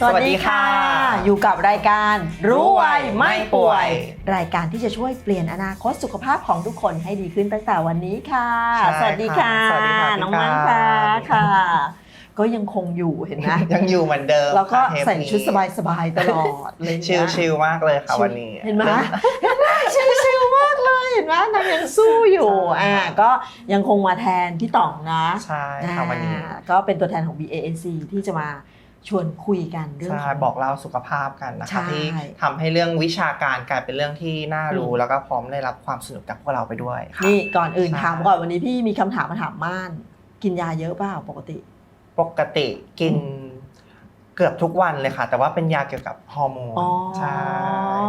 สวัสดีค่ะสวัสดีค่ะ อยู่กับรายการรู้ไวไม่ป่วยไม่ป่วย รายการที่จะช่วยเปลี่ยนอนาคตสุขภาพของทุกคนให้ดีขึ้นตั้งแต่วันนี้ค่ะใช่สวัสดีค่ะค่ะสวัสดีค่ะพี่น้องมันกาค่ะค่ะ ก็ยังคงอยู่เห็นไหมยังอยู่เหมือนเดิมแล้วก็ค่ะเทปใส่นี้ชุดสบายๆตลอดเลยนะชิลชิลมากเลยค่ะวันนี้เห็นไหมเห็นไหมชิลๆมากเลยเห็นไหมนางยังสู้อยู่ใช่อ่าก็ยังคงมาแทนพี่ต่องนะใช่ค่ะวันนี้อ่าก็เป็นตัวแทนของ BAC ที่จะมา ชวนคุยกันเรื่อง ใช่ของบอกเล่าสุขภาพกันนะใช่คะที่ทำให้เรื่องวิชาการกลายเป็นเรื่องที่น่ารู้อืมแล้วก็พร้อมได้รับความสนุกจากพวกเราไปด้วยค่ะนี่ก่อนอื่นใช่ถามก่อนวันนี้พี่มีคำถามมาถามม่าน กินยาเยอะเปล่าปกติ ปกติกินเกือบทุกวันเลยค่ะ แต่ว่าเป็นยาเกี่ยวกับฮอร์โมนอ๋อใช่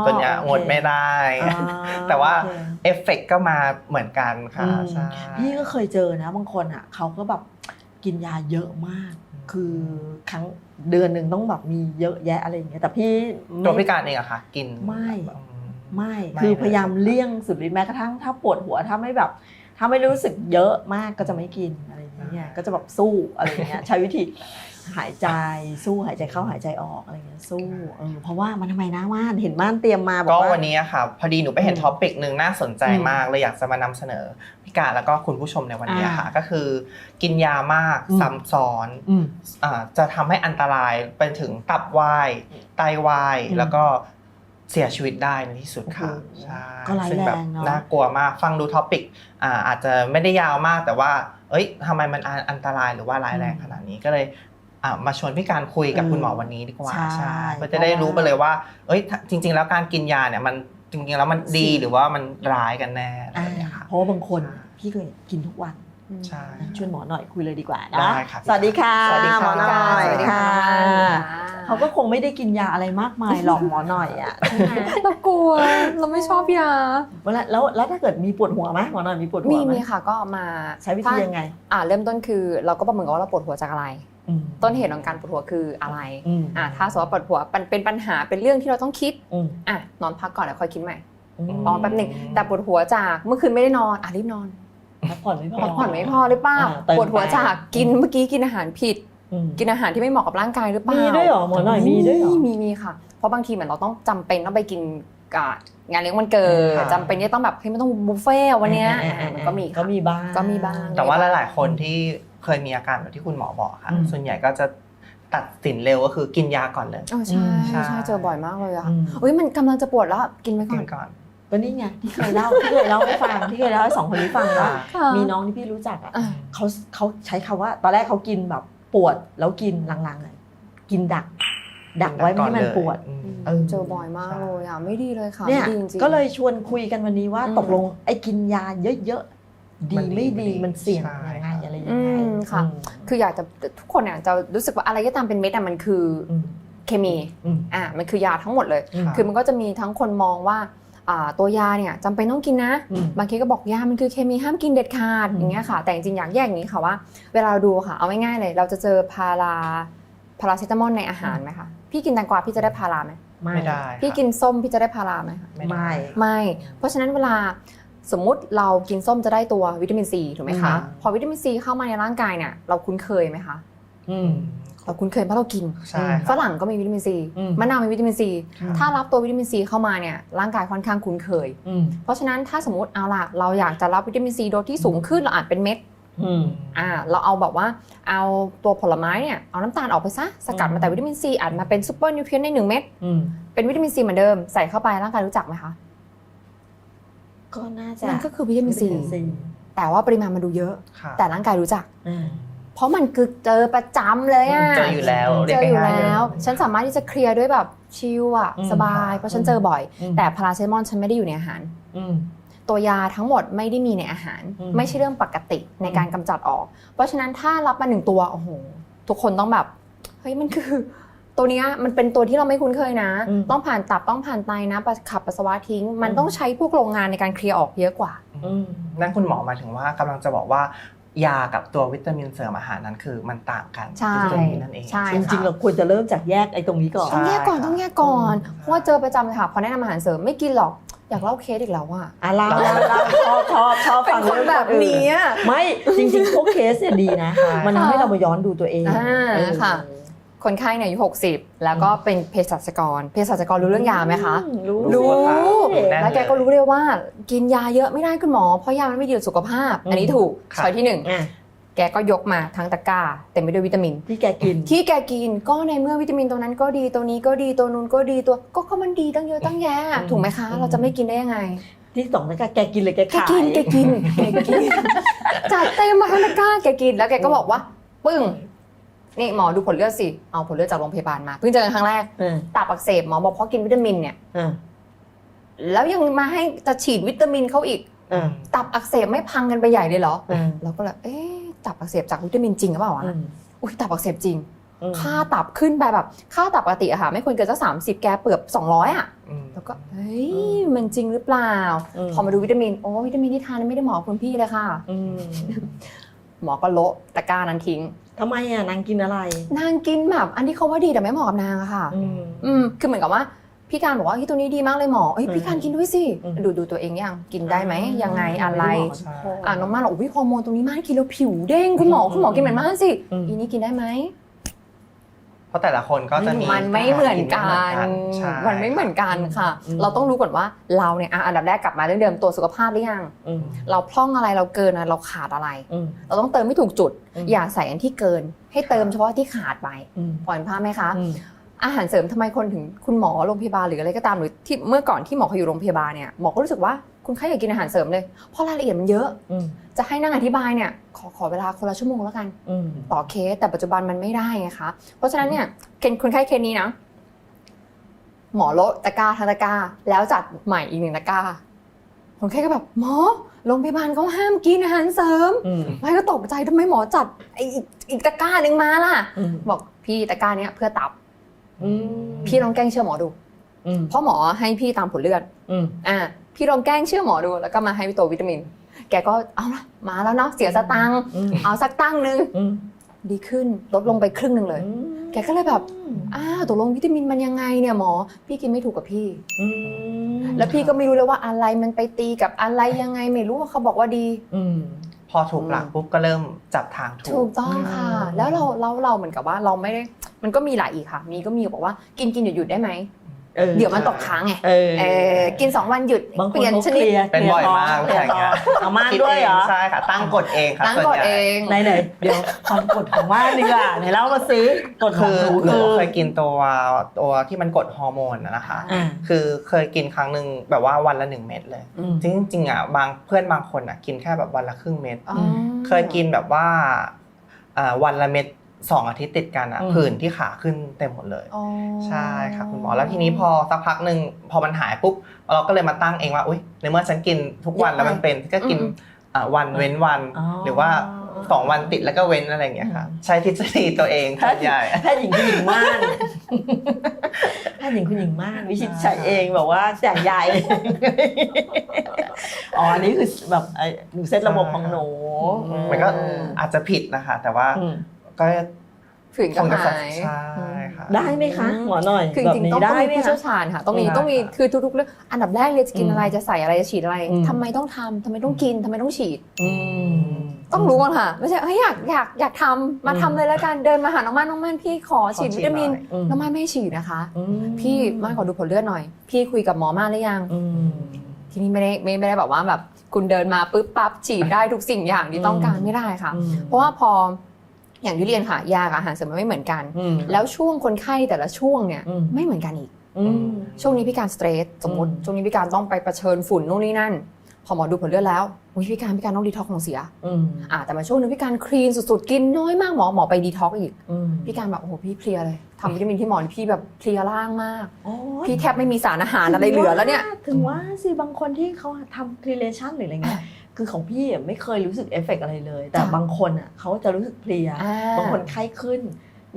ตัวเนี้ยโอเคงดไม่ได้อ่าแต่ว่าโอเคเอฟเฟกต์ก็มาเหมือนกันค่ะอืมใช่พี่ก็เคยเจอนะบางคนอะเขาก็แบบ กินยาเยอะมากอืมคือครั้งเดือนหนึ่งต้องแบบมีเยอะแยะอะไรอย่างเงี้ยแต่พี่ไม่ตัวพิการเองอะค่ะกินไม่อืมไม่ไม่คือเลยพยายามเลี่ยงสุดฤทธิ์แม้กระทั่งถ้าปวดหัวถ้าไม่แบบ ถ้าไม่รู้สึกเยอะมากก็จะไม่กินอะไรอย่างเงี้ยก็จะแบบสู้อะไรอย่างเงี้ยใช้วิธี หายใจสู้หายใจเข้าหายใจออกอะไรเงี้ยสู้เออเพราะว่ามันทำไมนะม่านเห็นม่านเตรียมมาบอกก็ว่า วันนี้อะค่ะพอดีหนูไปเห็นอืมท็อปิกหนึ่งน่าสนใจอืมมากเลยอยากจะมานำเสนอพิการแล้วก็คุณผู้ชมในวันนี้อ่าค่ะ ก็คือ กินยามากอืม ซ้ำซ้อนอืม อ่าจะทำให้อันตรายไปถึงตับวายไตวายอืมแล้วก็เสียชีวิตได้ในที่สุดค่ะโอ้โหใช่ก็ร้ายซึ่งแบบแรงเนอะ น่ากลัวมากฟังดูท็อปิกอ่าอาจจะไม่ได้ยาวมากแต่ว่า เอ้ยทำไมมันอันตรายหรือว่าร้ายแรงขนาดนี้ก็เลยอ่า มาชวนพี่การคุยกับเออคุณหมอวันนี้ดีกว่าใช่เพื่อจะได้รู้ไปเลยว่า เอ้ยถ้าจริง ๆ แล้วการกินยาเนี่ยมันจริงๆแล้วมันดีสิหรือว่ามันร้ายกันแน่อะไรอ่าอย่างเงี้ยค่ะเพราะว่าบางคนใช่พี่เคยกินทุกวันใช่ชวนหมอหน่อยคุยเลยดีกว่านะได้ค่ะสวัสดีค่ะสวัสดีค่ะหมอหน่อยสวัสดีค่ะค่ะเขาก็คงไม่ได้กินยาอะไรมากมายหรอกหมอหน่อยอะใช่ไหมเรากลัวเราไม่ชอบยาเวลาแล้วแล้วถ้าเกิดมีปวดหัวไหมหมอหน่อยมีปวดหัวมีไหมมีค่ะก็มาใช้วิธียังไง อ่าเริ่มต้นคือ เราก็ประเมินก่อนว่าเราปวดหัวจากอะไรอืม ต้นเหตุของการปวดหัวคืออะไรอืมอ่าถ้าสมมติว่าปวดหัวเป็นเป็นปัญหาเป็นเรื่องที่เราต้องคิดอืมอะนอนพักก่อนแล้วค่อยคิดใหม่อืมอ๋อแป๊บหนึงแต่ปวดหัวจากเมื่อคืนไม่ได้นอนอะรีบนอนพักผ่อนไม่พอพักผ่อนไม่พอหรือเปล่าอ่าเติมปวดหัวจากไปกินเมื่อกี้กินอาหารผิดอืมกินอาหารที่ไม่เหมาะกับร่างกายหรือเปล่ามีมีด้วยเหรอหมอหน่อยมีด้วยเหรอมีมีค่ะ เพราะบางทีเหมือนเราต้องจำเป็นต้องไปกินอ่างานเลี้ยงวันเกิดค่ะจำเป็นที่ต้องแบบเฮ้ยมันต้องบุฟเฟ่ต์วันเนี้ยอ่าอ่ามันก็มีก็ค่ะมีบ้างก็มีบ้าง แต่ว่าหลาย ๆ คนที่ เคยมีอาการแบบที่คุณหมอบอกค่ะ อืม ส่วนใหญ่ก็จะตัดสินเร็วก็คือกินยาก่อนเลย เออใช่ใช่ ใช่เจอบ่อยมากเลยอะอืมเฮ้ยมันกำลังจะปวดแล้วกินไปก่กิอนนก่อนก็นี่ไงที่เคยเล่าที่เคยเล่าให้ฟังที่เคยเล่าให้สองคนนี้ฟังว่าค่ะมีน้องที่พี่รู้จักอะอะเขาเขาใช้คำว่า ตอนแรกเขากินแบบปวดแล้วกินหลังๆเลยกินดัก ดักไว้ไม่ให้มันปวด อืม เออ เจอบ่อยมากเลยอะไม่ดีเลยค่ะเนี่ยไม่ดีจริงๆ ก็เลยชวนคุยกันวันนี้ว่าอืม ตกลงไอ้กินยาเยอะๆดีมันดีไม่ดีไม่ดีมันเสี่ยงใช่ ยังไง อะไรยังอืไงมค่ะอืมคืออยากจะทุกคนเนี่ยจะรู้สึกว่าอะไรก็ตามเป็นเม็ดอะมันคืออมเคมีอืมอะมันคือยาทั้งหมดเลยอืมคือมันก็จะมีทั้งคนมองว่าอ่าตัวยาเนี่ยจำเป็นต้องกินนะอืมบางทีก็บอกยา มันคือเคมีห้ามกินเด็ดขาดอืมอย่างเงี้ยค่ะ แต่จริงๆอยากแยกอย่างนี้ค่ะว่า เวลาเราดูค่ะ เอาง่ายๆเลย เราจะเจอพาราพาราเซตามอลในอาหารไหมคะ พี่กินแตงกวาพี่จะได้พาราไหมไม่ได้ พี่ค่ะกินส้มพี่จะได้พาราไหมคะไม่ได้ไม่ไม่ เพราะฉะนั้นเวลา สมมุติเรากินส้มจะได้ตัววิตามินซีถูกไหมคะอืมพอวิตามินซีเข้ามาในร่างกายเนี่ยเราคุ้นเคยไหมคะอืมเราคุ้นเคยเพราะเรากินใช่ฝค่ะรั่งก็มีวิตามินซีอืมมะนาวมีวิตามินซีอืมถ้ารับตัววิตามินซีเข้ามาเนี่ยร่างกายค่อนข้างคุ้นเคยอืมเพราะฉะนั้นถ้าสมมติเอาล่ะเราอยากจะรับวิตามินซีโดสที่สูงขึ้นเราอาจเป็นเม็ดอืมอ่าเราเอาแบบว่าเอาตัวผลไม้เนี่ยเอาน้ำตาลออกไปซะสกัดอืมามแต่วิตามินซีอาจมาเป็นซูเปอร์นิวเทรียนในหนึ่งเม็ดอืมเป็นวิตามินซีเหมือนเดิมใส่เข้าไปร่างกายรู้จักไหมคะ ก็น่าจะนั่นก็คือวิตามินซีวิตามินซีแต่ว่าปริมาณมันดูเยอะค่ะแต่ร่างกายรู้จักอืมเพราะมันคือเจอประจำเลยอะเจออยู่แล้วเจออยู่เรีกง่าๆแล้วเยฉันสามารถที่จะเคลียร์ด้วยแบบชิลอะอืมสบายเพราะฉันเจอบ่อยอืมแต่พาราเซตามอลฉันไม่ได้อยู่ในอาหารอืมตัวยาทั้งหมดไม่ได้มีในอาหารอืมไม่ใช่เรื่องปกติในการกำจัดออก เพราะฉะนั้นถ้ารับมาหนึ่งตัวโอ้โหทุกคนต้องแบบเฮ้ยมันคือ ตัวเนี้ยมันเป็นตัวที่เราไม่คุ้นเคยนะ อืม ต้องผ่านตับต้องผ่านไตนะปัสขับปัสสาวะทิ้ง มันอืมต้องใช้พวกโรงงานในการเคลียร์ออกเยอะกว่า อืมนั่นคุณหมอหมายถึงว่ากำลังจะบอกว่า ยากับตัววิตามินเสริมอาหารนั้นคือมันต่างกันใช่ที่ตรงนี้นั่นเอง ใช่ จริงๆ เราควรจะเริ่มจากแยกไอ้ตรงนี้ก่อน ใช่ ต้องแยกก่อนต้องแยกก่อนอืมเพราะว่าเจอประจำเลยค่ะพอแนะนำอาหารเสริมไม่กินหรอกอยากเล่าเคสอีกแล้วว่าอะเราเราชอบชอบชอบเป็ฟันงคนเรื่องแบบอื่นี้อะ ไม่จริงๆพวกเคสเนี่ยดีนะใช่มันทำให้เรามาย้อนดูตัวเองอ่าเออค่ะ คนไข้เนี่ยอายุ60 แล้วก็เป็นเภสัชกรเภสัชกรรู้เรื่องยาไหมคะอืรู้รู้รู้ค่ะรู้แน่แล้วแกก็รู้เลยว่า กินยาเยอะไม่ได้คุณหมอเพราะยามันไม่ดีต่อสุขภาพ อันนี้ถูกค่ะช้อยที่หนึ่งอะแกก็ยกมาทั้งตะกร้าเต็มไปด้วยวิตามิน ที่แกกิน ที่แกกินก็ในเมื่อวิตามินตัวนั้นก็ดีตัวนี้ก็ดีตัวนู้นก็ดีตัวก็ก็มันดีตั้งเยอะตั้งแยะอืมถูกไหมคะอืมเราจะไม่กินได้ยังไง ที่สองนะแกกินเลยแกแกขายกินแกกินแกกินจัดเต็มมาทั้งตะกร้าแกกินแล้วแกก็บอกว่า ปึ้ง นี่หมอดูผลเลือดสิ เอาผลเลือดจากโรงพยาบาลมา เพิ่งเจอกันครั้งแรกเออตับอักเสบหมอบอกเพราะกินวิตามินเนี่ยเออแล้วยังมาให้จะฉีดวิตามินเขาอีกเออตับอักเสบไม่พังกันไปใหญ่เลยเหรอเออเราก็เลยเอ๊ะตับอักเสบจากวิตามินจริงหรือเปล่าวะอืมอุ้ยตับอักเสบจริงอืมค่าตับขึ้นไปแบบ ค่าตับปกติอะค่ะไม่ควรเกินสักสามสิบแกเปือบสองร้อยอะอืมแล้วก็เฮ้ยมันจริงหรือเปล่าอืมพอมาดูวิตามินโอ้วิตามินที่ทานไม่ได้เหมาะกับคุณพี่เลยค่ะอืม หมอก็โละตะกร้านั้นทิ้งทำไมอะนางกินอะไร นางกินแบบอันที่เขาว่าดีแต่ไม่เหมาะกับนางอะค่ะ อืม อืมคือเหมือนกับว่าพี่การบอกว่าเฮ้ยตัวนี้ดีมากเลยหมอเฮ้ยพี่การกินด้วยสิอืม ดูดูตัวเองยังกินได้ไหมยังไงอะไร ใช่ อ่าน้องม่านบอกอุ้ยฮอร์โมนตรงนี้ม่านกินแล้วผิวเด้งคุณหมอคุณหมอกินเหมือนม่านสิอืม อีนี้กินได้ไหม เพราะแต่ละคนก็จะมีมันไม่เหมือนกันใช่มันไม่เหมือนกันค่ะอืมเราต้องรู้ก่อนว่าเราเนี่ยอะอันดับแรกกลับมาเรื่องเดิมตัวจสุขภาพหรือยังอืมเราพร่องอะไรเราเกินอะไรเราขาดอะไรอืมเราต้องเติมไม่ถูกจุดอืมอย่าใส่อันที่เกิน ให้เติมเฉพาะที่ขาดไปอืมปล่อยภาพไหมคะอืมอาหารเสริมทำไมคนถึงคุณหมอโรงพยาบาลหรืออะไรก็ตามหรือที่เมื่อก่อนที่หมอเขาอยู่โรงพยาบาลเนี่ยหมอก็รู้สึกว่า คุณไข้อยากกินอาหารเสริมเลย เพราะรายละเอียดมันเยอะ อืมจะให้นั่งอธิบายเนี่ยขอขอเวลาคนละชั่วโมงแล้วกัน อืม ต่อเคสแต่ปัจจุบันมันไม่ได้ไงคะ เพราะฉะนั้นเนี่ยเคนคนไข้เคสนี้นะ หมอลดตะกร้าทั้งตะกร้าแล้วจัดใหม่อีกหนึ่งตะกร้าคนไข้ก็แบบหมอโรงพยาบาลเขาห้ามกินอาหารเสริมอืมไม่ก็ตกใจทำไมหมอจัดไอ้อีกอีกตะกร้าหนึ่งมาล่ะ อืมบอกพี่ตะกร้าเนี้ยเพื่อตับ อืมพี่ลองแกล้งเชื่อหมอดู อืมเพราะหมอให้พี่ตามผลเลือด อืม อ่าพี่ลองแกล้งเชื่อหมอดูแล้วก็มาให้ตัววิตามิน แกก็เอาละมาแล้วเนาะเสียสตังค์อืมเอาสักตั้งหนึ่งอืมดีขึ้นลดลงไปครึ่งหนึ่งเลย แกก็เลยแบบอืมอ้าวตกลงวิตามินมันยังไงเนี่ยหมอ พี่กินไม่ถูกกับพี่อืมแล้วพี่ก็ไม่รู้เลยว่าอะไรมันไปตีกับอะไรยังไงไม่รู้ว่าเขาบอกว่าดีอืมพอถูกหลักปุ๊บก็เริ่มจับทางถูถูกกต้องค่ะอืมแล้วเราเราเราเหมือนกับว่าเราไม่ได้มันก็มีหลายอีกค่ะ มีก็มีบอกว่ากินกินหยุดหยุดได้ไหมออ เดี๋ยวมันตกค้างไงเออเออกินสองวันหยุดบางคเปนลี่ยนเขาชเคนิดลียร์เป็นบ่อยมากเคลียร์อย่างเงี้ยท้องเอาม่านคิด้วยเหรอ งใช่ค่ะ ตั้งกฎเองค่ะตั้งส่วนกฎใหญ่เองไหนไหนๆเดี๋ยวความกดของม่านดีกว่าไหนเล่ามาซื้อกดขคืองอหนูหนูคือเคยกินตัวตัวที่มันกดฮอร์โมนอะนะคะ อ่าคือเคยกินครั้งหนึ่งแบบว่าวันละหนึ่งเม็ดเลย อืมจริงๆอะบางเพื่อนบางคนอะกินแค่แบบวันละครึ่งเม็ด อ๋อ เคยกินแบบว่าอ่าวันละเม็ด สองอาทิตย์ติดกันอะอืมผื่นที่ขาขึ้นเต็มหมดเลยอ๋อใช่ค่ะคุณหมอแล้วทีนี้พอสักพักหนึ่งพอมันหายปุ๊บเราก็เลยมาตั้งเองว่าอุ้ยในเมื่อฉันกินทุกวันแล้วมันเป็นก็กินอ่าวันเว้นวันอ๋อหรือว่าสองวันติดแล้วก็เว้นอะไรอย่างเงี้ยค่ะอืมใช้ทฤษฎีตัวเองส่วนใหญ่แพทย์หญิงคุณหญิงม่านแพทย์หญิงคุณหญิงม่านวิชิตชัยเองแบบว่าแจกยายเองอ๋ออันนี้คือแบบไอ้หนูเซตระบบของหนูมันก็อาจจะผิดนะคะ แต่ว่าอืม ก็ผื่นก็คงจะหาย ใช่ค่ะ ได้ไหมคะ หมอหน่อยคือจริงๆแบบนี้ต้องได้มีไหมผู้คะ เชี่ยวชาญค่ะต้องมีได้ต้องมีค่ะ คือทุกๆเรื่องอันดับแรกเลยจะกินอืมอะไรจะใส่อะไรจะฉีดอะไรอืม ทำไมต้องทำทำไมต้องกินทำไมต้องฉีด อืม ต้องรู้ก่อนค่ะ ไม่ใช่เฮ้ยอยากอยากอยากทำมาอืม ทำเลยแล้วกันเดินมาหาน้องม่านน้องม่านพี่ขอฉีดขอฉีดวิตามินหน่อยอืมน้องม่านไม่ให้ฉีดนะคะ อืมพี่ม่านขอดูผลเลือดหน่อย พี่คุยกับหมอม่านหรือยัง อืม ทีนี้ไม่ได้ไม่ไม่ได้แบบว่าแบบคุณเดินมาปุ๊บปั๊บฉีดได้ทุกสิ่งอย่างที่ต้องการอืม ไม่ได้ค่ะ อืม เพราะว่าพอ อย่างที่เรียนค่ะยากับอาหารเสริมมันไม่เหมือนกันอืมแล้วช่วงคนไข้แต่ละช่วงเนี่ยอืมไม่เหมือนกันอีกอืมช่วงนี้พี่การสเตรสสมมติอืมช่วงนี้พี่การต้องไปประเชิญฝุ่นนู่นนี่นั่น พอหมอดูผลเลือดแล้วอุ๊ยพี่การพี่การต้องดีท็อกของเสียอืมอ่าแต่มาช่วงนึงพี่การคลีนสุดๆกินน้อยมากหมอหมอไปดีท็อกอีกอืมพี่การแบบโอ้โหพี่เพลียเลยทำวิตามินที่หมอนี่พี่แบบเพลียร่างมากโอ้ยพี่แทบไม่มีสารอาหารอะไรเหลือแล้วเนี่ยถึงว่าสิบางคนที่เขาทำ relation หรืออะไรเงี้ย คือของพี่อะไม่เคยรู้สึกเอฟเฟกต์อะไรเลย แต่จ้ะบางคนอะเขาจะรู้สึกเพลียอ่าบางคนไข้ขึ้น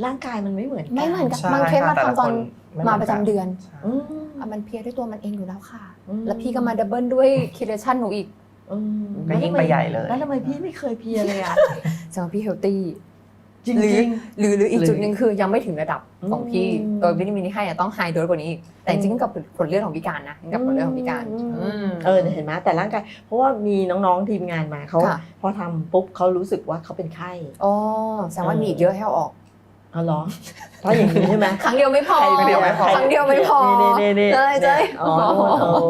ร่างกายมันไม่เหมือนกันไม่เหมือนกันใช่บางเคสมาค่ะแต่ละทำตอนคนไม่เหมืมาอนกันประจำเดือนใช่อืมอะมันเพลียด้วยตัวมันเองอยู่แล้วค่ะอืมแล้วพี่ก็มาดับเบิลด้วยคิเลชันหนูอีกอืมก็ยิ่งไปใหญ่เลยแล้วทำไมพี่ไม่เคยเพลียเลยอะจังพี่เฮลตี้ จริงหรือจริงหรือหรืออีกหรือจุดหนึ่งคือยังไม่ถึงระดับของพี่อืมโดยวิตามินที่ให้อะต้องไฮโดสกว่านี้อีกแต่จริงๆกับผลเลือดของพี่การนะกับผลเลือดของพี่การอืมอืมเออเห็นไหมแต่ร่างกายเพราะว่ามีน้องๆทีมงานมาเขาค่ะพอทำปุ๊บเขารู้สึกว่าเขาเป็นไข้อ๋อแสดงว่ามีอีกเยอะให้เอาออก เอาเหรอเพราะอย่างนี้ใช่ไหม ครั้งเดียวไม่พอใครครั้งเดียวไม่พอ ครั้งเดียวไม่พอนี่นี่นี่เจ้ยเจ้ยอ๋อโอ้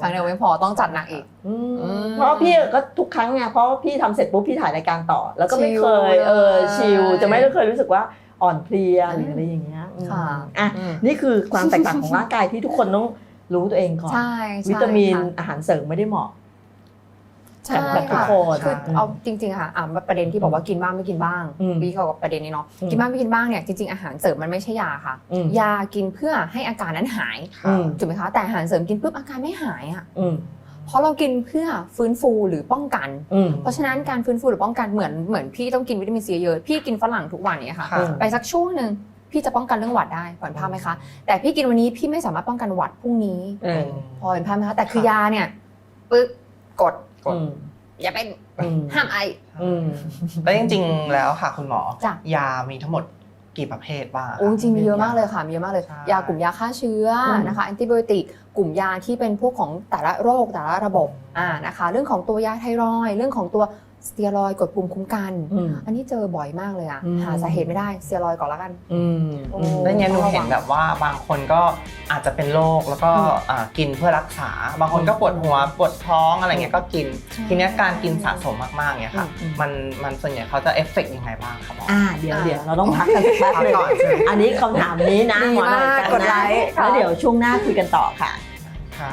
ครั้งเดียวไม่พอต้องจัดหนักอีก อืมอืมเพราะพี่ก็ทุกครั้งไงเพราะพี่ทำเสร็จปุ๊บพี่ถ่ายรายการต่อ แล้วก็ไม่เคยชิลเลยเออชิลจะไม่ได้เคยรู้สึกว่าอ่อนเพลียหรืออะไรอย่างเงี้ยอืมค่ะ อะ อืมนี่คือความแตกต่างของร่างกายที่ทุกคนต้องรู้ตัวเองก่อน ใช่ใช่วิตามินค่ะอาหารเสริมไม่ได้เหมาะ ใช่กับทุกค่ะคนคือเอาจริงๆค่ะอะประเด็นที่บอกว่ากินบ้างไม่กินบ้างอืมพี่เขากับประเด็นนี้เนาะอืมกินบ้างไม่กินบ้างเนี่ยจริงๆอาหารเสริมมันไม่ใช่ยาค่ะ อืม ยากินเพื่อให้อาการนั้นหายอืมถูกไหมคะแต่อาหารเสริมกินปุ๊บอาการไม่หายอะอืมเพราะเรากินเพื่อฟื้นฟูหรือป้องกัน อืม เพราะฉะนั้นการฟื้นฟูหรือป้องกันเหมือนเหมือนพี่ต้องกินวิตามินซีเยอะพี่กินฝรั่งทุกวันเนี่ยค่ะ ค่ะ ไปสักช่วงหนึ่งพี่จะป้องกันเรื่องหวัดได้เห็นภาพไหมคะแต่พี่กินวันนี้พี่ไม่สามารถป้องกันหวัดพรุ่งนี้ เออ พอเห็นภาพไหมคะแต่คือยาเนี่ยปึ๊บกด กดอืมอย่าเป็นอืมห้ามไออืมแล้วจริง ๆ แล้วค่ะคุณหมอจ้ะยามีทั้งหมดกี่ประเภทบ้างอะโอ้จริงๆมีเยอะมากเลยค่ะมีเยอะมากเลยใช่ยากลุ่มยาฆ่าเชื้ออมนะคะแอนติไบโอติกกลุ่มยาที่เป็นพวกของแต่ละโรคแต่ละระบบอ่านะคะ เรื่องของตัวยาไทรอยด์เรื่องของตัว สเตียรอยด์กดภูมิคุ้มกันอืมอันนี้เจอบ่อยมากเลยอะอืมหาสาเหตุไม่ได้สเตียรอยด์ก่อนละกันอืมโอ้แล้วเนี่ยหนูต้องระวังเห็นแบบว่าบางคนก็อาจจะเป็นโรคแล้วก็อืมอ่ากินเพื่อรักษา บางคนก็ปวดหัวปวดท้องอะไรเงี้ยก็กินใช่ทีเนี้ยการกินสะสมมากๆเนี่ยค่ะอืมมันมันส่วนใหญ่เขาจะเอฟเฟกต์ยังไงบ้างครับหมออ่าเดี๋ยวเดี๋ยวเราต้องพักกันสักแป๊บพักหนึงก่อนใช่ไหมอันนี้คำถามนี้นะดีหมอหน่อยมากกันกดไลนะค์ค่ะแล้วเดี๋ยวช่วงหน้าคุยกันต่อค่ะค่ะ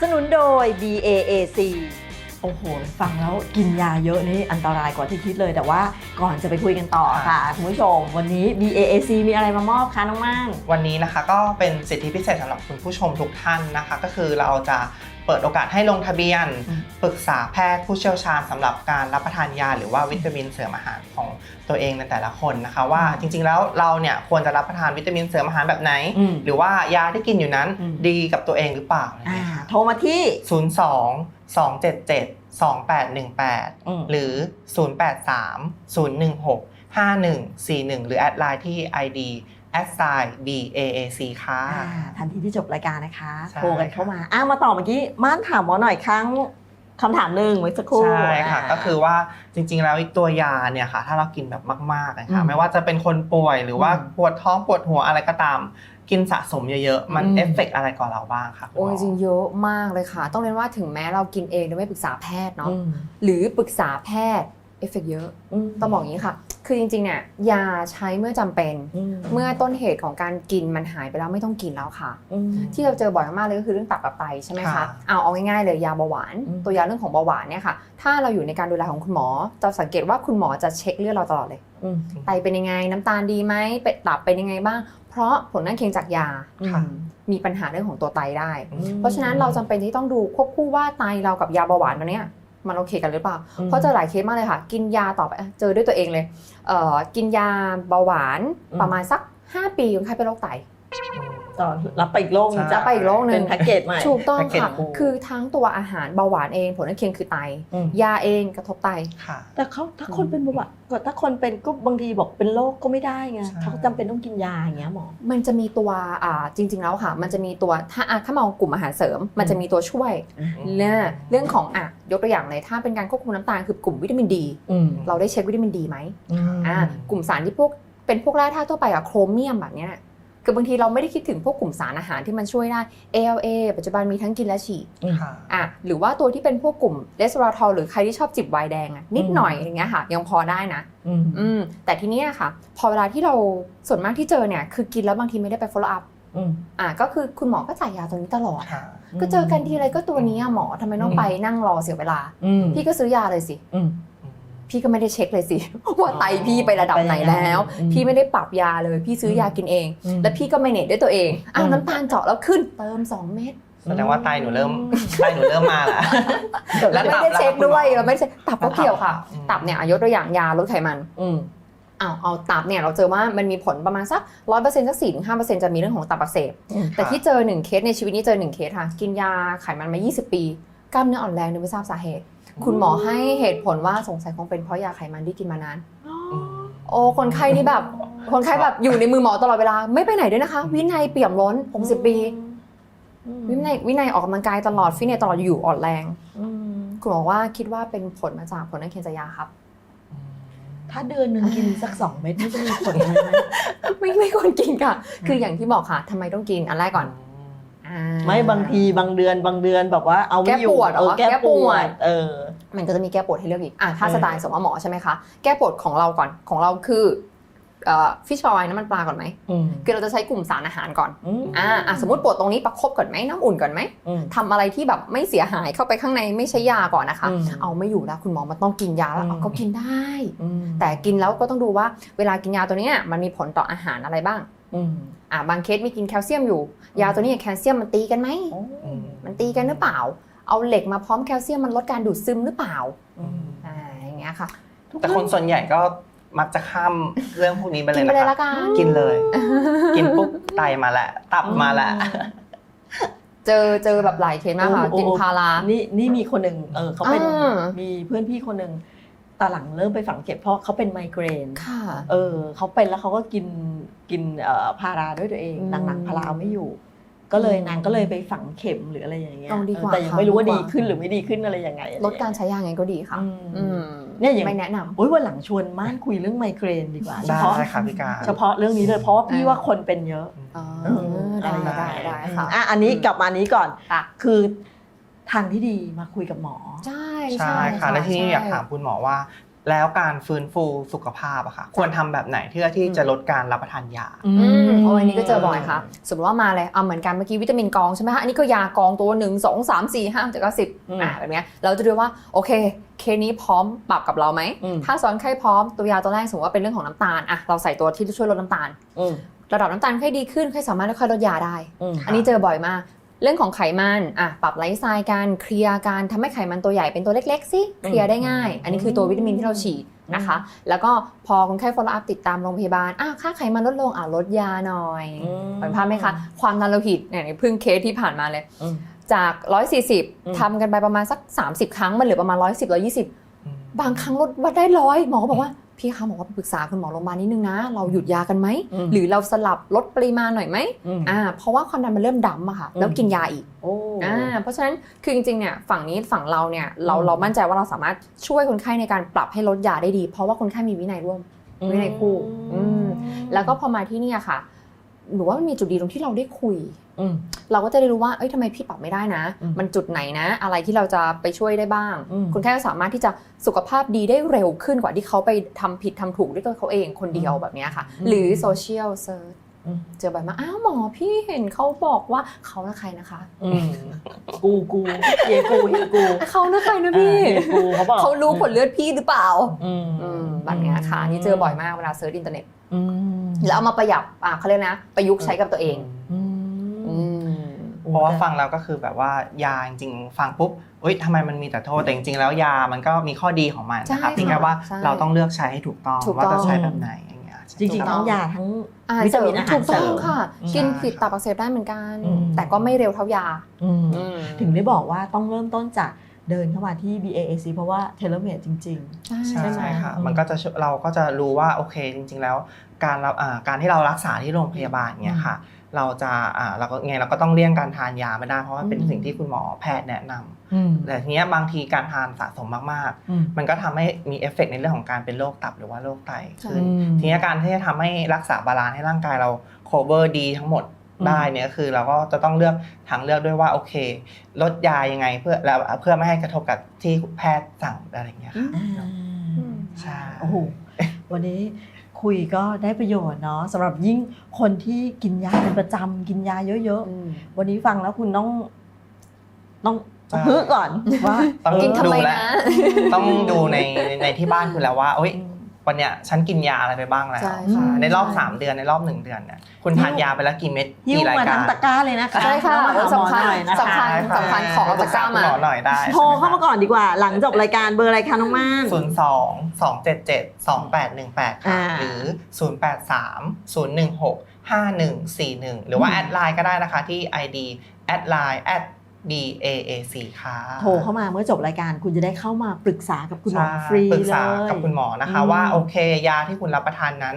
สนับสนุนโดย BAAC โอ้โห ฟังแล้วกินยาเยอะนี่อันตรายกว่าที่คิดเลยแต่ว่าก่อนจะไปคุยกันต่อค่ะคุณผู้ชม วันนี้ BAAC มีอะไรมามอบคะน้องม่าน วันนี้นะคะก็เป็นสิทธิพิเศษสำหรับคุณผู้ชมทุกท่านนะคะ ก็คือเราจะ เปิดโอกาสให้ลงทะเบียนอืมปรึกษาแพทย์ผู้เชี่ยวชาญสำหรับการรับประทานยา หรือว่าวิตามินเสริมอาหารของตัวเองในแต่ละคนนะคะว่าจริงๆแล้วเราเนี่ยควรจะรับประทานวิตามินเสริมอาหารแบบไหนอืมหรือว่ายาที่กินอยู่นั้นอืมดีกับตัวเองหรือเปล่าอะไรอ่าเงี้ยค่ะโทรมาที่ 02 277 2818อืมหรือ 083 016 5141 หรือแอดไลน์ที่ ID a s i BAAC ค่ะอ่าทันทีที่จบรายการนะคะใช่ โทรกันเข้ามาอ้ามาต่อเมื่อกี้ม่านถามหมอหน่อยครั้งคำถามหนึ่งเมื่อสักครู่ใช่ค่ะา ก็คือว่าจริงๆแล้วตัวยาเนี่ยค่ะ ถ้าเรากินแบบมากๆนะคะอืมไม่ว่าจะเป็นคนป่วยหรือว่าอืมปวดท้องปวดหัวอะไรก็ตาม กินสะสมเยอะๆ มันอืม เอฟเฟกต์อะไรกับเราบ้างคะคุณหโอ้มยจริงๆเยอะมากเลยค่ะ ต้องเรียนว่าถึงแม้เรากินเองโดยไม่ปรึกษาแพทย์เนาะอืม หรือปรึกษาแพทย์ เอฟเฟกเยอะต้องบอกอย่างนี้ค่ะ คือจริงๆเนี่ยยาใช้เมื่อจำเป็น เมื่อต้นเหตุของการกินมันหายไปแล้วไม่ต้องกินแล้วค่ะ ที่เราเจอบ่อยมากๆเลยก็คือเรื่องตับกับไตใช่ไหมคะค่ะเอาเอาง่ายๆเลยยาเบาหวานอืมตัวยาเรื่องของเบาหวานเนี่ยค่ะ ถ้าเราอยู่ในการดูแลของคุณหมอ จะสังเกตว่าคุณหมอจะเช็คเลือดเราตลอดเลยอืมไตเป็นยังไงน้ำตาลดีไหมเป็ดตับเป็นยังไงบ้าง เพราะผลข้างเคียงจากยาค่ะมีปัญหาเรื่องของตัวไตได้อืมเพราะฉะนั้นเราจำเป็นที่ต้องดูควบคู่ว่าไตเรากับยาเบาหวานตัวเนี้ย มันโอเคกันหรือเปล่าอืมเพราะเจอหลายเคสมากเลยค่ะ กินยาต่อไปอะเจอด้วยตัวเองเลยเอ่อกินยาเบาหวานอืมประมาณสัก 5 ปีคนไข้เป็นโรคไต ต่อรับไปอีกโลกหนึ่งใช่จะไปอีกโลกหนึ่งเป็นแพ็กเกจใหม่ถูกต้องแพ็กเกจค่ะคู่คือทั้งตัวอาหารเบาหวานเองผลข้างเคียงคือไตอืมยาเองกระทบไตค่ะแต่เขาถ้าคนเป็นเบาหวานก็ถ้าคนเป็นก็บางทีบอกเป็นโรคก็ไม่ได้ไงใช่เขาจำเป็นต้องกินยาอย่างเงี้ยหมอมันจะมีตัวอ่าจริง ๆแล้วค่ะ มันจะมีตัวถ้าอะถ้ามองกลุ่มอาหารเสริม มันจะมีตัวช่วยเนี่ยเรื่องของอะยกตัวอย่างเลยถ้าเป็นการควบคุมน้ำตาลคือกลุ่มวิตามินดีอืมเราได้เช็ควิตามินดีไหมอ่ากลุ่มสารที่พวกเป็นพวกแร่ธาตุทั่วไปอะโครเมียมแบบเนี้ย คือบางทีเราไม่ได้คิดถึงพวกกลุ่มสารอาหารที่มันช่วยได้ ALA ปัจจุบันมีทั้งกินและฉีดค่ะ อะหรือว่าตัวที่เป็นพวกกลุ่มเดสโ a ทอลหรือใครที่ชอบจิบไวน์แดงอะนิดหน่อยอย่างเงี้ยค่ะ ยังพอได้นะ อืมอืมแต่ทีเนี้ยค่ะ พอเวลาที่เราส่วนมากที่เจอเนี่ย คือกินแล้วบางทีไม่ได้ไป follow up อืมอะก็คือคุณหมอก็จ่ายยาตัวนี้ตลอด ค่ะ ก็เจอกันทีไรก็ตัวนี้อะหมอทำไมต้องไปนั่งรอเสียเวลา อืมพี่ก็ซื้อยาเลยสิ อืม พี่ก็ไม่ได้เช็คเลยสิ ว่าไตพี่ไประดับไหนแล้วอืมพี่ไม่ได้ปรับยาเลย พี่ซื้อยากินเองอืมแล้วพี่ก็ไม่เนตด้วยตัวเองอ้าวอืมน้ำตาลเจาะแล้วขึ้นเติม 2 เม็ดแสดงว่าไตหนูเริ่มไตหนูเริ่มมาแล้วแล้วไม่ได้เช็คด้วยเราไม่ได้เช็คตับก็เกี่ยวค่ะอืมตับเนี่ยอะยกตัวอย่างยาลดไขมันอืมอ้าวเอาตับเนี่ยเราเจอว่ามันมีผลประมาณสักร้อยเปอร์เซ็นต์สักสี่ถึงห้าเปอร์เซ็นต์จะมีเรื่องของตับอักเสบแต่ที่เจอหนึ่งเคสในชีวิตนี้เจอหนึ่งเคสค่ะ กินยาไขมันมา 20 ปี กล้ามเนื้ออ่อนแรงโดยไม่ทราบสาเหตุ คุณหมอให้เหตุผลว่าสงสัยคงเป็นเพราะยาไขมันที่กินมานานอืมโอ้คนไข้นี่แบบ คนไข้แบบอยู่ในมือหมอตลอดเวลาไม่ไปไหนด้วยนะคะ วินัยเปี่ยมล้น 60 ปี วินัยวินัยออกกำลังกายตลอดฟิตเนสตลอดอยู่อ่อนแรงอืมคุณหมอว่าคิดว่าเป็นผลมาจากผลข้างเคียงจากยาครับ ถ้าเดือนหนึ่งกินสักสองเม็ดนี่จะมีผลอะไรไหมไม่ไม่ควรกินค่ะ คืออย่างที่บอกค่ะทำไมต้องกินอันแรกก่อนอ่า ไม่บางทีบางเดือนบางเดือนแบบว่าเอาไม่อยู่แก้ปวดเหรอเออแก้แก้ปปววดดเออมันก็จะมีแก้ปวดให้เลือกอีกอะถ้าเออสไตล์สมมติว่าหมอใช่ไหมคะแก้ปวดของเราก่อนของเราคือฟิชออยน้ำมันปลาก่อนไหมอืมคือเราจะใช้กลุ่มสารอาหารก่อนอืมอ่าอะสมมติปวดตรงนี้ประคบก่อนไหมน้ำอุ่นก่อนไหมอืมทำอะไรที่แบบไม่เสียหายเข้าไปข้างในไม่ใช่ยาก่อนนะคะอืมเอาไม่อยู่แล้วคุณหมอมันต้องกินยาแล้วอืมเอาก็กินได้อืมแต่กินแล้วก็ต้องดูว่าเวลากินยาตัวเนี้ยมันมีผลต่ออาหารอะไรบ้าง อืมอ่าบางเคสมีกินแคลเซียมอยู่ ยาตัวนี้กับแคลเซียมมันตีกันไหมโอ้อืมมันตีกันหรือเปล่า เอาเหล็กมาพร้อมแคลเซียมมันลดการดูดซึมหรือเปล่าอืมอ่าอย่างเงี้ยค่ะแต่คนส่วนใหญ่ก็มักจะข้ามเรื่องพวกนี้ไปเลกิยนไปนะเลยคะละกันกินเลย กินปุ๊บไตมาแล้วตับมาแล้วเจอเจอแบบหลายเคสมากค่ะโอ้โอ้กินพารานี่นี่มีคนหนึ่งเออเขาเป็นอ่ามีมีเพื่อนพี่คนหนึ่ง ตาหลังเริ่มไปฝังเข็มเพราะเขาเป็นไมเกรนค่ะ เออเขาเป็นแล้วเขาก็กินกินเอ่อพาราด้วยตัวเองอืมหลังๆพาราเอาไม่อยู่ ก็เลยอืมนางก็เลยไปฝังเข็มหรืออะไรอย่างเงี้ยเอาดีกว่าแต่ยังค่ะไม่รู้ว่าดีดีกว่าขึ้นหรือไม่ดีขึ้นอะไรยังไงอะไรลดการใช้ยาไงก็ดีค่ะอืมอืมเนี่ยอย่างไม่แนะนำโอ้ยวันหลังชวนม่านคุยเรื่องไมเกรนดีกว่าเฉได้พาะค่ะพี่การเฉพาะเรื่องนี้เลยเพราะว่าพี่อ่าว่าคนเป็นเยอะอ๋อเออได้อะไรได้ได้ค่ะอะอันนี้กลับมาอันนี้ก่อนค่ะคือ ทางที่ดีมาคุยกับหมอ ใช่ใช่ค่ะและที่นี่ใช่อยากถามคุณหมอว่า แล้วการฟื้นฟูสุขภาพอะค่ะ ควรทำแบบไหนเพื่อที่จะลดการรับประทานยาอืมโอ้ยอันนี้ก็เจอบ่อยค่ะ สมมติว่ามาเลยเอาเหมือนกันเมื่อกี้วิตามินกองใช่ไหมคะอันนี้ก็ยากองตัวหนึ่งสองสามสี่ห้าเจ็ดเก้าสิบอืมอ่าแบบเนี้ยเราจะดูว่าโอเคเคสนี้พร้อมปรับกับเราไหมอืมถ้าซ้อนไข้พร้อมตัวยาตัวแรกสมมติว่าเป็นเรื่องของน้ำตาลอะเราใส่ตัวที่ช่วยลดน้ำตาลอืมระดับน้ำตาลไข้ดีขึ้นไข้สามารถค่อยๆลดยาได้อืมอันนี้เจอบ่อยมาก เรื่องของไขมันอะปรับไลฟ์สไตล์การเคลียร์การทำให้ไขมันตัวใหญ่เป็นตัวเล็กๆสิเคลียร์ได้ง่าย อันนี้คือตัววิตามินที่เราฉีดนะคะ แล้วก็พอคนไข้ follow up ติดตามโรงพยาบาลอะค่าไขมันลดลงอะลดยาหน่อยอืมเห็นภาพไหมคะความดันโลหิตเนี่ยเพิ่งเคสที่ผ่านมาเลยอืมจากอืม140ทำกันไปประมาณสัก 30 ครั้งมันเหลือประมาณ 110 120 บางครั้งลดวัดได้ร้อยหมอก็บอกว่า พี่คะหมอว่าปรึกษาคุณหมอโรงพยาบาลนิดนึงนะ เราหยุดยากันไหมอืมหรือเราสลับลดปริมาณหน่อยไหมอืมอ่าเพราะว่าความดันมันเริ่มดำอะค่ะอืมแล้วกินยาอีกโอ้อ่าเพราะฉะนั้นคือจริงๆเนี่ยฝั่งนี้ฝั่งเราเนี่ยเราอืมเรามั่นใจว่าเราสามารถช่วยคนไข้ในการปรับให้ลดยาได้ดี เพราะว่าคนไข้มีวินัยร่วมวินัยคู่อืมแล้วก็พอมาที่เนี่ยค่ะ หนูว่ามันมีจุดดีตรงที่เราได้คุยอืมเราก็จะได้รู้ว่า เอ้ยทำไมพี่ปรับไม่ได้นะอืมมันจุดไหนนะ อะไรที่เราจะไปช่วยได้บ้างอืมคนไข้ก็สามารถที่จะสุขภาพดีได้เร็วขึ้นกว่าที่เขาไปทำผิดทำถูกด้วยตัวเขาเองคนเดียวแบบเนี้ยค่ะอืมหรือโซเชียลเซิร์ชอืมเจอบ่อยมากอ้าวหมอพี่เห็นเขาบอกว่าเขานะใครนะคะอืมกูกูเยกูเยกูเขานะใครนะพี่อ่าเยกูเขาบอกเขารู้ผลเลือดพี่หรือเปล่าอืมอืมแบบเนี้ยค่ะนี่เจอบ่อยมากเวลาเซิร์ชอินเทอร์เน็ตอืม แล้วเอามาประหยัดอะเขาเรียกนะ ประยุกต์ใช้กับตัวเองอืมอืมเพราะว่าฟังแล้วก็คือแบบว่ายาจริงๆฟังปุ๊บเอ้ยทำไมมันมีแต่โทษแต่จริงๆแล้วยามันก็มีข้อดีของมันนะครับใช่เพียงแค่ว่าใช่เราต้องเลือกใช้ให้ถูกต้องถูกว่าต้จะองใช้แบบไหนอย่างเงี้ยจริงๆทั้งยาทั้งอาหารวิเสตาริมิมนอาหาถูรกเสต้ริองมค่ะอืมกินผิดตับอักเสบได้เหมือนกันอืมแต่ก็ไม่เร็วเท่ายาอืมอืมถึงได้บอกว่าต้องเริ่มต้นจาก เดินเข้ามาที่ BAAC เพราะว่าเทเลเมดจริงใช่ใช่ไหมค่ะอืมมันก็จะช่วยเราก็จะรู้ว่าโอเคจริง ๆ แล้ว การรับอ่าการที่เรารักษาที่โรงพยาบาลเนี่ยค่ะ เราจะอ่าเราก็ไงเราก็ต้องเลี่ยงการทานยาไม่ได้เพราะว่าเป็นอืมสิ่งที่คุณหมอแพทย์แนะนำๆอืมแต่ทีเนี้ยบางทีการทานสะสมมากอืมๆมันก็ทำให้มีเอฟเฟกต์ในเรื่องของการเป็นโรคตับหรือว่าโรคไตใช่ขึ้นทีเนี้ยการที่จะทำให้รักษาบาลานซ์ให้ร่างกายเรา cover ดีทั้งหมดอืม ได้เนี่ยคือเราก็จะต้องเลือกทางเลือกด้วยว่าโอเคลดยายังไงเพื่อแล้วเพื่อไม่ให้กระทบกับที่แพทย์สั่งอะไรอย่างเงี้ยค่ะอ่าใช่โอ้โหวันนี้คุยก็ได้ประโยชน์เนาะสำหรับยิ่งคนที่กินยาเป็นประจำกินยาเยอะอืมๆวันนี้ฟังแล้วคุณต้องต้องใช่ฮึก่อนว่าต้องกินทำดูไมแลนะต้องดูในในที่บ้านคุณแล้วว่าเอ้ย วันเนี้ยฉันกินยาอะไรไปบ้างแล้วใช่ใช่ในรอบ3เดือนในรอบ 1 เดือนเนี่ยคุณทานยาไปแล้วกี่เม็ดหิ้วกี่รายมาการทั้งตะกร้าเลยนะคะใช่ค่ะแล้วมาหาหมอสำคัญหน่อยนะสำคัคะญสำคัญขอเอาตะกร้ามา หมอหน่อยได้โทรเข้ามาก่อนดีกว่า หลังจบรายการเบอร์อะไรคะน้องม่าน ศูนย์สองสองเจ็ดเจ็ดสองแปดหนึ่งแปดค่ะ อ่า หรือศูนย์แปดสามศูนย์หนึ่งหกห้าหนึ่งสี่หนึ่งหรือว่าอืมแอดไลน์ก็ได้นะคะที่ ID แอดไลน์แอด BAAC ค่ะโทรเข้ามาเมื่อจบรายการคุณจะได้เข้ามาปรึกษากับคุณหมอใช่ฟรีปรึกเลษายกับคุณหมอนะคะอืมว่าโอเคยาที่คุณรับประทานนั้น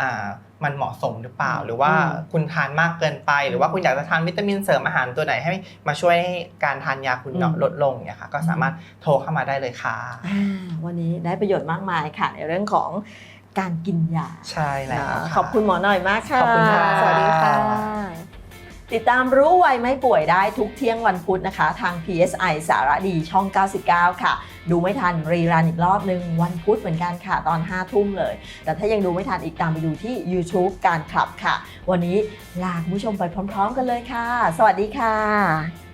อ่ามันเหมาะสมหรือเปล่า หรือว่าอืมคุณทานมากเกินไป หรือว่าคุณอยากจะทานวิตามินเสริมอาหารตัวไหนให้มาช่วยให้การทานยาคุณเนาะอืมลดลงเนี่ยค่ะก็สามารถโทรเข้ามาได้เลยค่ะอ่าวันนี้ได้ประโยชน์มากมายค่ะ ในเรื่องของการกินยาใช่แล้วนะะขอบคุณหมอหน่อยมากค่ะขอบคุณค่ะสวัสดีค่ะ ติดตามรู้ไวไม่ป่วยได้ทุกเที่ยงวันพุธนะคะ ทาง PSI สารดีช่อง 99 ค่ะ ดูไม่ทันรีรันอีกรอบหนึ่งวันพุธเหมือนกันค่ะ ตอน 5 ทุ่มเลย แต่ถ้ายังดูไม่ทันอีกตามไปดูที่ YouTube การคลับค่ะ วันนี้ลาคุณผู้ชมไปพร้อม ๆ กันเลยค่ะ สวัสดีค่ะ